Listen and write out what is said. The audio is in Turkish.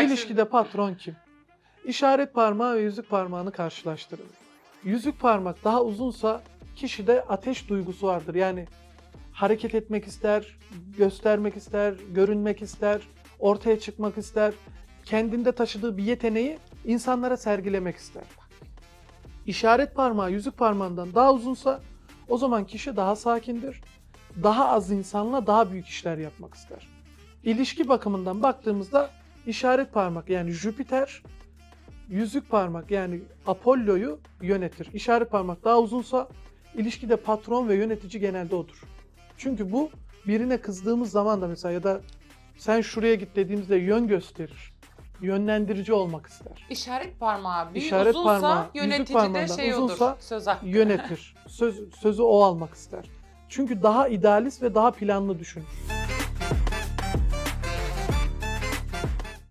şimdi. İlişkide patron kim? İşaret parmağı ve yüzük parmağını karşılaştırın. Yüzük parmak daha uzunsa kişide ateş duygusu vardır. Yani hareket etmek ister, göstermek ister, görünmek ister, ortaya çıkmak ister. Kendinde taşıdığı bir yeteneği insanlara sergilemek ister. İşaret parmağı yüzük parmağından daha uzunsa o zaman kişi daha sakindir. Daha az insanla daha büyük işler yapmak ister. İlişki bakımından baktığımızda işaret parmak yani Jüpiter, yüzük parmak yani Apollo'yu yönetir. İşaret parmak daha uzunsa ilişkide patron ve yönetici genelde odur. Çünkü bu birine kızdığımız zaman da mesela ya da sen şuraya git dediğimizde yön gösterir. Yönlendirici olmak ister. İşaret parmağı büyük İşaret uzunsa parmağı, yönetici de şey uzunsa olur. Söz hakkı. Yönetir. Söz, sözü o almak ister. Çünkü daha idealist ve daha planlı düşünür.